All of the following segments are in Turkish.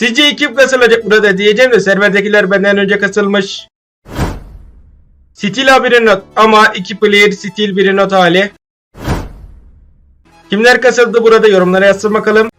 Sizce kim kasılacak burada diyeceğim de serverdekiler benden önce kasılmış. Stil bir not ama iki player stil bir not hali. Kimler kasıldı burada yorumlara yazsın bakalım.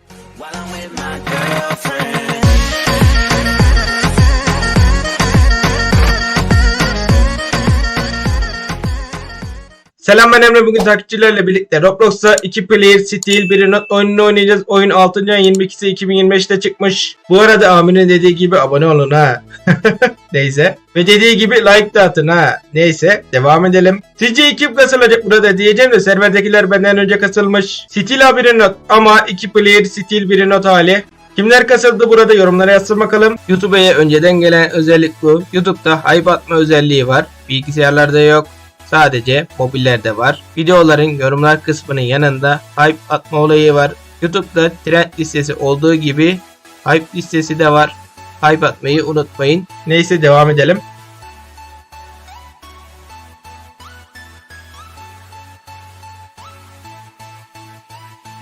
Selam ben Emre bugün takipçilerle birlikte Roblox'ta 2 player stil bir not oyununu oynayacağız. Oyun 6. ayın 22'si 2025'te çıkmış. Bu arada Amir'in dediği gibi abone olun ha. Neyse. Ve dediği gibi like de atın ha. Neyse devam edelim. Sizce kim kasılacak burada diyeceğim de serverdekiler benden önce kasılmış. Stil bir not ama 2 player stil bir not hali. Kimler kasıldı burada yorumlara yazsın bakalım. YouTube'a önceden gelen özellik bu. YouTube'da hype atma özelliği var. Bilgisayarlarda yok. Sadece mobillerde var. Videoların yorumlar kısmının yanında hype atma olayı var. YouTube'da trend listesi olduğu gibi hype listesi de var. Hype atmayı unutmayın. Neyse devam edelim.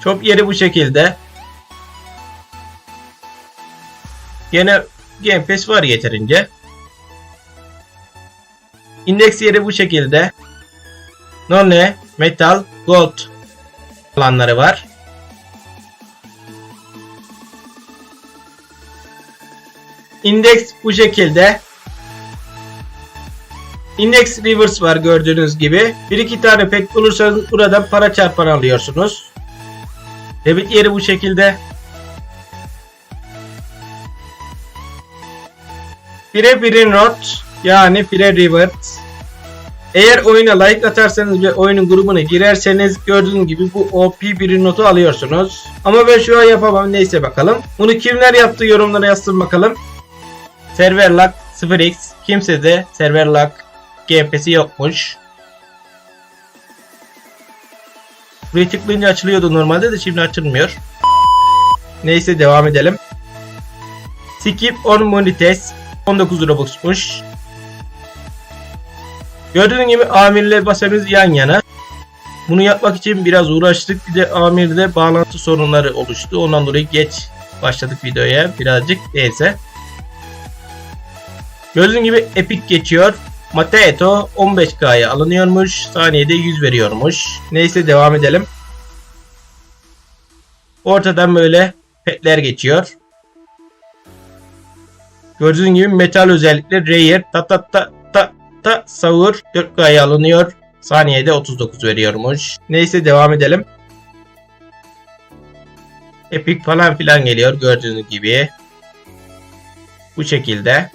Çok yeri bu şekilde. Gene Game Pass var yeterince. İndeks yeri bu şekilde. Nonne, Metal, Gold alanları var. İndeks bu şekilde. Index Reverse var gördüğünüz gibi. Bir iki tane pet bulursanız burada para çarpan alıyorsunuz. Debit yeri bu şekilde. Bire birin not yani Fire Reward. Eğer oyuna like atarsanız ve oyunun grubuna girerseniz gördüğünüz gibi bu OP bir notu alıyorsunuz. Ama ben şu an yapamam neyse bakalım. Bunu kimler yaptı yorumlara yazsın bakalım. Serverlock 0x kimse de Serverlock GP'si yokmuş. Buraya tıklayınca açılıyordu normalde de şimdi açılmıyor. Neyse devam edelim. Skip on Monites 19 Robux'muş. Gördüğünüz gibi amirle basamız yan yana. Bunu yapmak için biraz uğraştık. Bir de amirde bağlantı sorunları oluştu. Ondan dolayı geç başladık videoya birazcık. Neyse. Gördüğünüz gibi Epic geçiyor. Mateto 15K'ya alınıyormuş. Saniyede 100 veriyormuş. Neyse devam edelim. Ortadan böyle petler geçiyor. Gördüğünüz gibi metal özellikle Rare ta ta savur 4K'ya alınıyor. Saniyede 39 veriyormuş. Neyse devam edelim. Epic falan filan geliyor gördüğünüz gibi. Bu şekilde.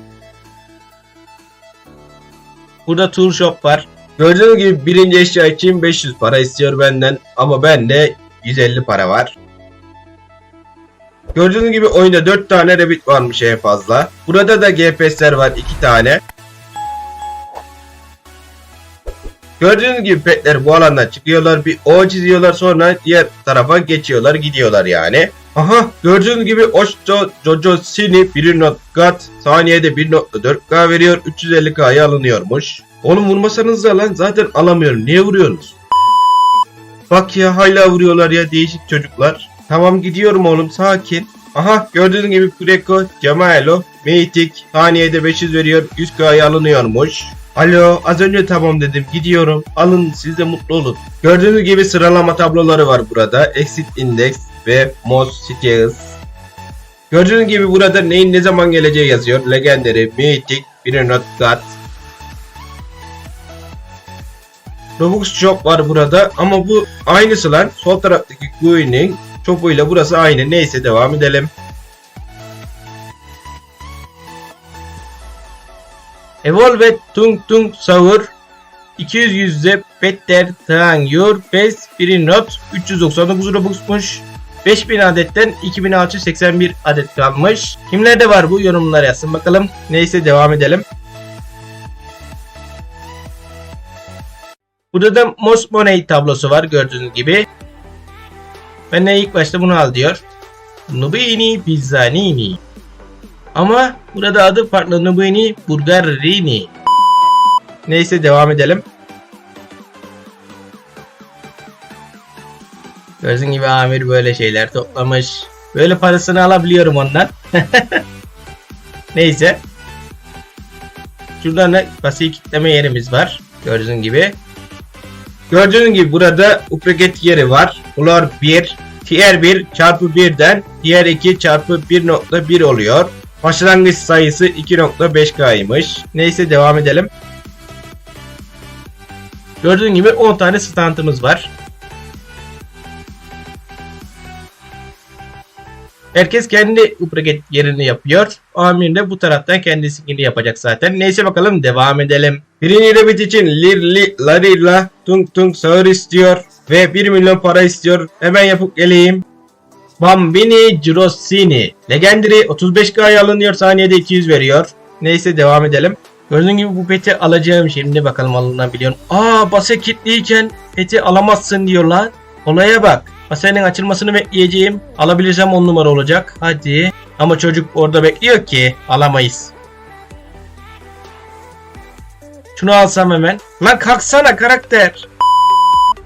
Burada tool shop var. Gördüğünüz gibi birinci eşya için 500 para istiyor benden ama bende 150 para var. Gördüğünüz gibi oyunda 4 tane rabbit varmış en fazla. Burada da GPS'ler var 2 tane. Gördüğünüz gibi petler bu alandan çıkıyorlar. Bir O çiziyorlar sonra diğer tarafa geçiyorlar gidiyorlar yani. Aha gördüğünüz gibi Oshto Jojo Sini 1 not gat saniyede 1.4K veriyor 350K'ya alınıyormuş. Oğlum vurmasanız da lan zaten alamıyorum niye vuruyorsunuz? Bak ya hala vuruyorlar ya değişik çocuklar. Tamam gidiyorum oğlum sakin. Aha gördüğünüz gibi Kureko, Cemaelo, Meitik saniyede 500 veriyor 100K'ya alınıyormuş. Alo az önce tamam dedim gidiyorum alın siz de mutlu olun. Gördüğünüz gibi sıralama tabloları var burada. Exit Index ve Most Skills. Gördüğünüz gibi burada neyin ne zaman geleceği yazıyor. Legendary, Mythic, bir not God. Robux Shop var burada ama bu aynısı lan. Sol taraftaki Gui'nin çopuyla burası aynı. Neyse devam edelim. Evolve Tung Tung Savur 200 yüzde Petter Tangur Bes bir not 399 Robux'muş. 5000 adetten 2681 adet kalmış. Kimlerde var bu yorumlara yazsın bakalım. Neyse devam edelim. Burada da Most Money tablosu var gördüğünüz gibi. Ben de ilk başta bunu al diyor. Nubini Pizzanini. Ama burada adı farklı Nubini Burgarini. Neyse devam edelim. Gördüğünüz gibi Amir böyle şeyler toplamış. Böyle parasını alabiliyorum ondan. Neyse. Şurada ne basiyi kitleme yerimiz var. Gördüğünüz gibi. Gördüğünüz gibi burada upraget yeri var. Bunlar 1. Tier 1 çarpı 1'den Tier 2 çarpı 1.1 oluyor. Başlangıç sayısı 2.5K'ymış. Neyse devam edelim. Gördüğün gibi 10 tane standımız var. Herkes kendi upraget yerini yapıyor. Amir de bu taraftan kendisini yapacak zaten. Neyse bakalım devam edelim. Birinci rabbit için Lirli Larilla Tung Tung sağır istiyor. Ve 1 milyon para istiyor. Hemen yapıp geleyim. Bambini Girossini. Legendary 35K'ya alınıyor. Saniyede 200 veriyor. Neyse devam edelim. Gördüğün gibi bu peti alacağım şimdi bakalım alınabiliyor. Aa base kilitliyken peti alamazsın diyorlar. Olaya bak. Basenin açılmasını bekleyeceğim. Alabilirsem 10 numara olacak. Hadi. Ama çocuk orada bekliyor ki alamayız. Şunu alsam hemen. Lan kalksana karakter.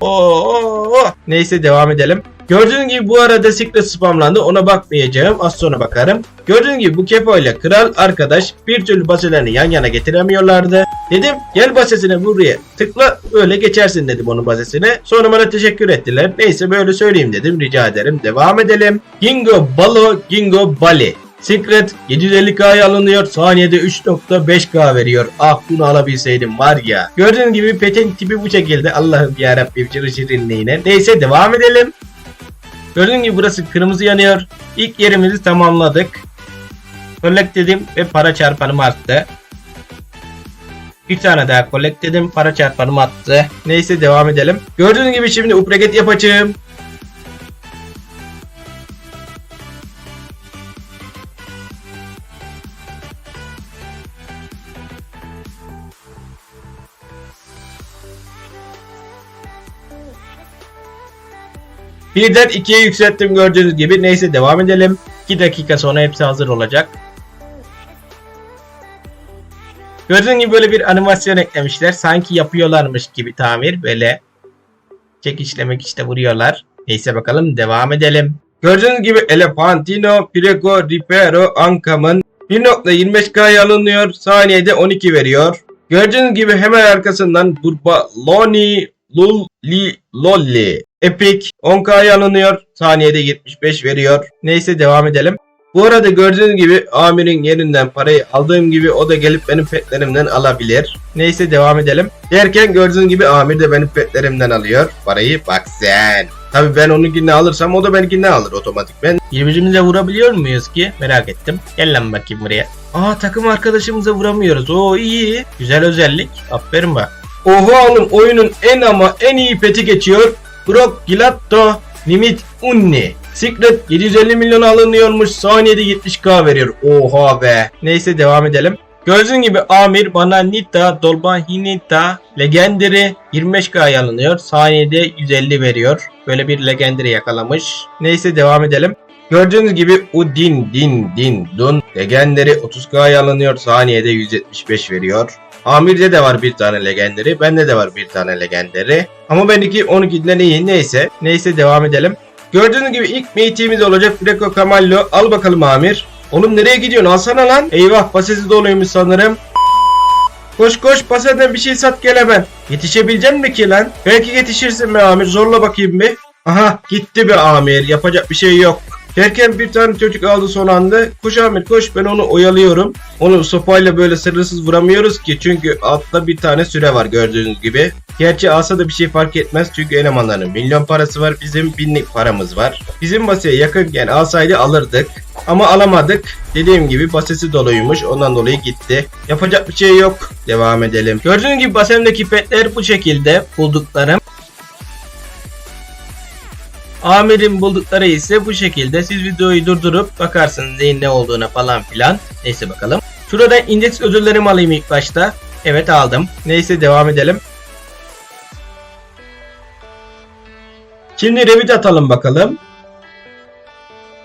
Oo. Neyse devam edelim. Gördüğün gibi bu arada secret spamlandı. Ona bakmayacağım. Az sonra bakarım. Gördüğün gibi bu Kepo ile kral arkadaş bir türlü baselerini yan yana getiremiyorlardı. Dedim gel basesine buraya tıkla öyle geçersin dedim onun basesine. Sonra bana teşekkür ettiler. Neyse böyle söyleyeyim dedim rica ederim. Devam edelim. Gingo Balo Gingo Bali. Secret 750K'ya alınıyor. Saniyede 3.5K veriyor. Ah bunu alabilseydim var ya. Gördüğün gibi petin tipi bu şekilde. Allah'ım yarabbim şirin şirinliğine. Neyse devam edelim. Gördüğün gibi burası kırmızı yanıyor. İlk yerimizi tamamladık. Collect dedim ve para çarpanım arttı. Bir tane daha collect dedim. Para çarpanım attı. Neyse devam edelim. Gördüğün gibi şimdi upraget yapacağım. Birden ikiye yükselttim gördüğünüz gibi. Neyse devam edelim. 2 dakika sonra hepsi hazır olacak. Gördüğün gibi böyle bir animasyon eklemişler. Sanki yapıyorlarmış gibi tamir. Böyle çekişlemek işte vuruyorlar. Neyse bakalım devam edelim. Gördüğünüz gibi Elefantino, Pirego, Ripero, Ankam'ın 1.25K'ya alınıyor. Saniyede 12 veriyor. Gördüğünüz gibi hemen arkasından Burbaloni, Lulli, Lolli. Epic 10K'ya alınıyor. Saniyede 75 veriyor. Neyse devam edelim. Bu arada gördüğünüz gibi amirin yerinden parayı aldığım gibi o da gelip benim petlerimden alabilir. Neyse devam edelim. Derken gördüğünüz gibi amir de benim petlerimden alıyor parayı. Bak sen. Tabi ben onunkini alırsam o da benimkinden alır otomatikmen. Birbirimize vurabiliyor muyuz ki? Merak ettim. Gel lan bakayım buraya. Aa takım arkadaşımıza vuramıyoruz. Oo iyi. Güzel özellik. Aferin bak. Oha oğlum oyunun en ama en iyi peti geçiyor. Brock Gilatto Limit Unni. Secret 750 milyon alınıyormuş. Saniyede 70k veriyor. Oha be. Neyse devam edelim. Gördüğün gibi Amir bana Nita Dolbahinita Legendary 25k alınıyor. Saniyede 150 veriyor. Böyle bir Legendary yakalamış. Neyse devam edelim. Gördüğünüz gibi Udin Din Din Dun Legendary 30k alınıyor. Saniyede 175 veriyor. Amir'de de var bir tane legendary. Bende de var bir tane legendary. Ama benimki 12'den iyi. Neyse. Neyse devam edelim. Gördüğünüz gibi ilk meetimiz olacak Franco Camallo. Al bakalım Amir. Oğlum nereye gidiyorsun? Alsana lan. Eyvah basesi doluymuş sanırım. Koş koş paseden bir şey sat gel hemen. Yetişebilecek mi ki lan? Belki yetişirsin be Amir. Zorla bakayım bir. Aha gitti be Amir. Yapacak bir şey yok. Derken bir tane çocuk aldı son anda. Koş Amir koş ben onu oyalıyorum. Onu sopayla böyle sırrısız vuramıyoruz ki. Çünkü altta bir tane süre var gördüğünüz gibi. Gerçi alsa da bir şey fark etmez. Çünkü elemanların milyon parası var. Bizim binlik paramız var. Bizim basaya yakınken alsaydı alırdık. Ama alamadık. Dediğim gibi basesi doluymuş. Ondan dolayı gitti. Yapacak bir şey yok. Devam edelim. Gördüğünüz gibi basemdeki petler bu şekilde bulduklarım. Amir'in buldukları ise bu şekilde. Siz videoyu durdurup bakarsınız neyin ne olduğuna falan filan. Neyse bakalım. Şuradan indeks özürlerimi alayım ilk başta. Evet aldım. Neyse devam edelim. Şimdi Revit atalım bakalım.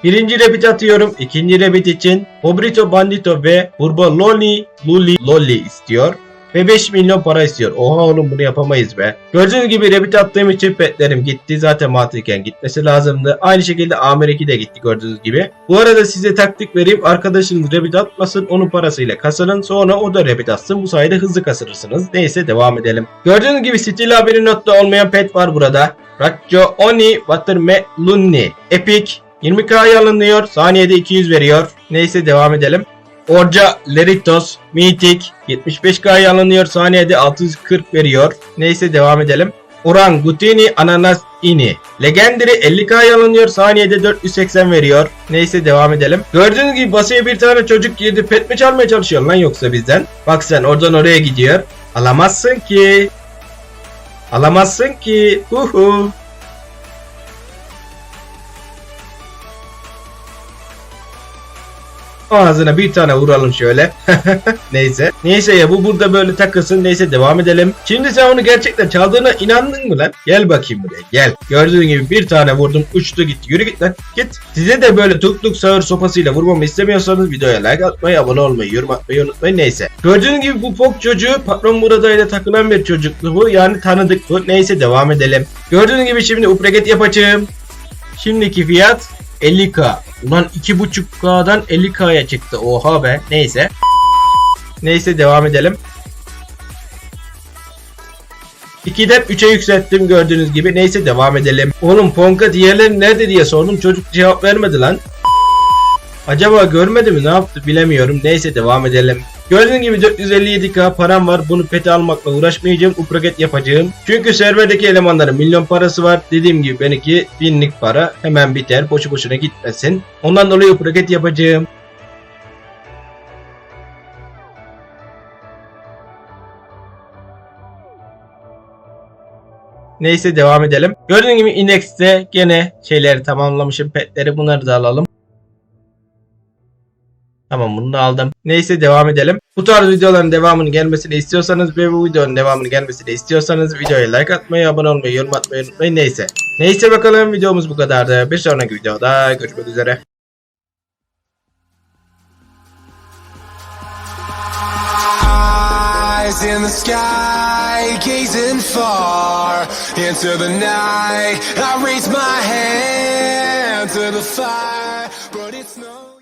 Birinci Revit atıyorum. İkinci Revit için Obrito Bandito ve Burboloni Luli Lolli istiyor. Ve 5 milyon para istiyor. Oha oğlum bunu yapamayız be. Gördüğünüz gibi Rabbit attığım için petlerim gitti. Zaten mantıken gitmesi lazımdı. Aynı şekilde Amir 2 de gitti gördüğünüz gibi. Bu arada size taktik vereyim. Arkadaşınız Rabbit atmasın. Onun parasıyla kasılın. Sonra o da Rabbit atsın. Bu sayede hızlı kasırırsınız. Neyse devam edelim. Gördüğünüz gibi Steel abinin notta olmayan pet var burada. Raccio Oni Watermelonni. Epic 20k alınıyor. Saniyede 200 veriyor. Neyse devam edelim. Orca Leritos Mythic 75k alınıyor. Saniyede 640 veriyor. Neyse devam edelim. Orangutini Ananas Ini. Legendary 50k alınıyor. Saniyede 480 veriyor. Neyse devam edelim. Gördüğünüz gibi basıya bir tane çocuk girdi. Pet mi çalmaya çalışıyor lan yoksa bizden? Bak sen oradan oraya gidiyor. Alamazsın ki. Alamazsın ki. Huhu. Ağzına bir tane vuralım şöyle. Neyse. Neyse ya bu burada böyle takılsın. Neyse devam edelim. Şimdi sen onu gerçekten çaldığına inandın mı lan? Gel bakayım buraya gel. Gördüğün gibi bir tane vurdum uçtu gitti. Yürü git lan. Git. Size de böyle tukluk sağır sopasıyla vurmamı istemiyorsanız videoya like atmayı, abone olmayı, yorum atmayı unutmayın. Neyse. Gördüğün gibi bu pok çocuğu patron buradayla takılan bir çocuktu bu. Yani tanıdık bu. Neyse devam edelim. Gördüğün gibi şimdi upreket yapacağım. Şimdiki fiyat 50k. Ulan 2.5k'dan 50k'ya çıktı. Oha be. Neyse. Neyse devam edelim. 2'den 3'e yükselttim gördüğünüz gibi. Neyse devam edelim. Oğlum Ponka diğerleri nerede diye sordum. Çocuk cevap vermedi lan. Acaba görmedi mi ne yaptı bilemiyorum. Neyse devam edelim. Gördüğünüz gibi 457k param var. Bunu peti almakla uğraşmayacağım. Upraket yapacağım. Çünkü serverdeki elemanların milyon parası var. Dediğim gibi benimki binlik para. Hemen biter. Boşu boşuna gitmesin. Ondan dolayı upraket yapacağım. Neyse devam edelim. Gördüğünüz gibi indekste gene şeyleri tamamlamışım. Petleri bunları da alalım. Tamam bunu da aldım. Neyse devam edelim. Bu tarz videoların devamını gelmesini istiyorsanız ve bu videonun devamını gelmesini istiyorsanız videoya like atmayı, abone olmayı, yorum atmayı unutmayın. Neyse. Neyse bakalım videomuz bu kadardı. Bir sonraki videoda görüşmek üzere. İn the sky, gazing far into the night. I raise my hand to the fire.